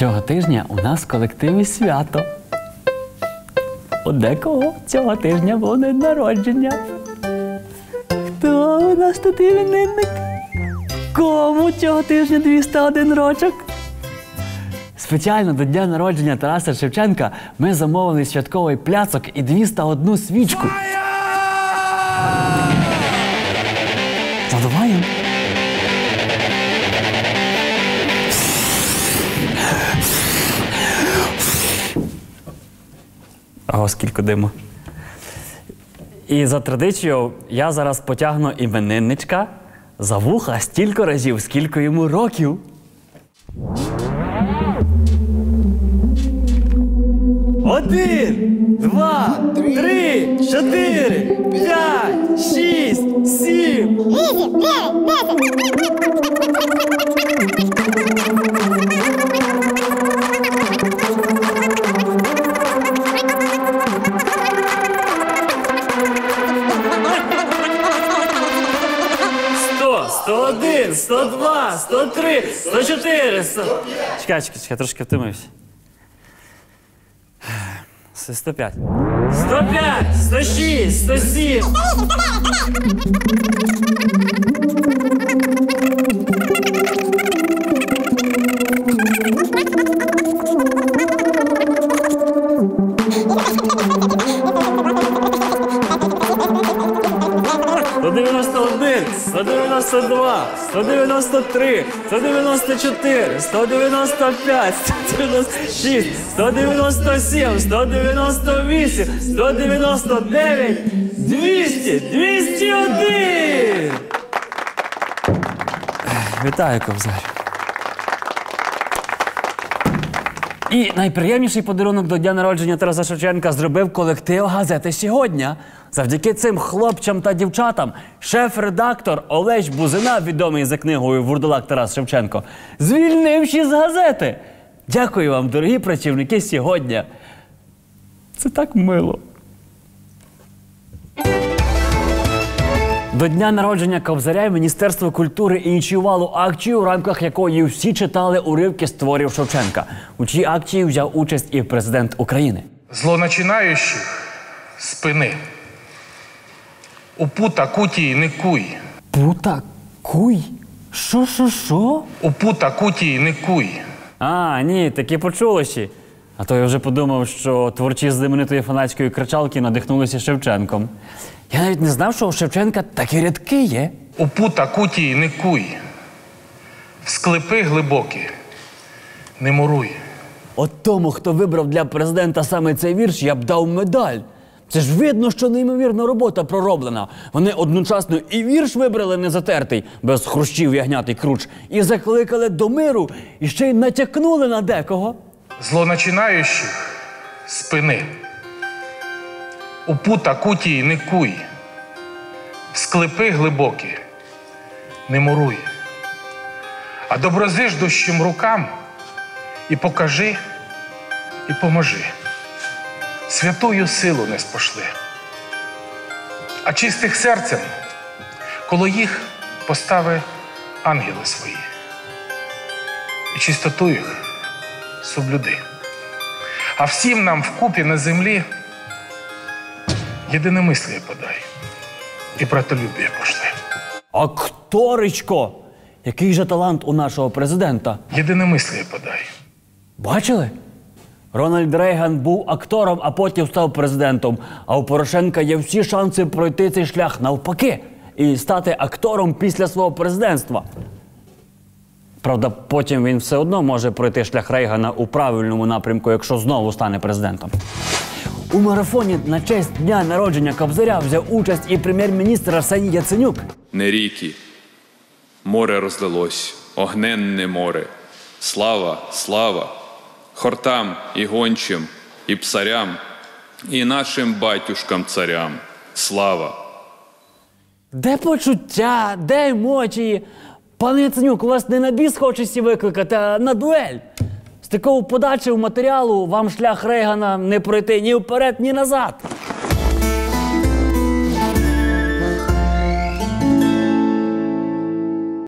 Цього тижня у нас в колективі свято. У декого цього тижня було день народження. Хто у нас тут іменинник? Кому цього тижня 201 рочок? Спеціально до дня народження Тараса Шевченка ми замовили святковий пляцок і 201 свічку. Задуваємо. Ого, скільки диму. І за традицією я зараз потягну іменинничка за вуха стільки разів, скільки йому років. Один, два, три, чотири, п'ять, шість, сім. Вісім, дев'ять, десять. 101, 102, 103, 104, 100... Чекай, чекай, чекай, трошки втимився. 105. 105, 106, 107. П'ять, сто шість, сто сім. Сто дев'яносто один, сто дев'яносто два, сто дев'яносто три, сто дев'яносто чотири, сто дев'яносто п'ять, шість, сто дев'яносто сім, сто дев'яносто вісім, сто дев'яносто двісті, двісті один. Вітаю, Кобзар. І найприємніший подарунок до дня народження Тараса Шевченка зробив колектив газети сьогодні. Завдяки цим хлопцям та дівчатам шеф-редактор Олеж Бузина, відомий за книгою Вурдалак Тарас Шевченко, звільнивши з газети. Дякую вам, дорогі працівники, сьогодні. Це так мило. До дня народження Кобзаря Міністерство культури ініціювало акцію, у рамках якої всі читали уривки з творів Шевченка. У цій акції взяв участь і президент України. Злоначинаючих спини. У пута кутії не куй. Пута куй? Що, що, що? У пута кутії не куй. А, ні, такі почулощі. А то я вже подумав, що творці знаменитої фанатської кричалки надихнулися Шевченком. Я навіть не знав, що у Шевченка такі рядки є. У пута кутії не куй. В склепи глибокі не муруй. От тому, хто вибрав для президента саме цей вірш, я б дав медаль. Це ж видно, що неймовірна робота пророблена. Вони одночасно і вірш вибрали незатертий, без хрущів ягнятий круч, і закликали до миру, і ще й натякнули на декого. Злоначинаючих спини. У пута кутії не куй. Склепи глибокі не муруй. А доброзиждущим рукам і покажи, і поможи. Святую силу не спошли. А чистих серцем коло їх постави ангели свої. І чистоту їх соблюди. А всім нам вкупі на землі єдиномисліє подай і братолюбія пошли. Акторичко! Який же талант у нашого президента? Єдиномисліє подай. Бачили? Рональд Рейган був актором, а потім став президентом. А у Порошенка є всі шанси пройти цей шлях навпаки і стати актором після свого президентства. Правда, потім він все одно може пройти шлях Рейгана у правильному напрямку, якщо знову стане президентом. У марафоні на честь дня народження Кобзаря взяв участь і прем'єр-міністр Арсеній Яценюк. не ріки. Море розлилось, огненне море. Слава, слава, хортам і гончим, і псарям, і нашим батюшкам царям. Слава! Де почуття, де емоції? Пане Яценюк, у вас не на біс хочеться викликати, а на дуель. Такого подачі матеріалу вам шлях Рейгана не пройти ні вперед, ні назад.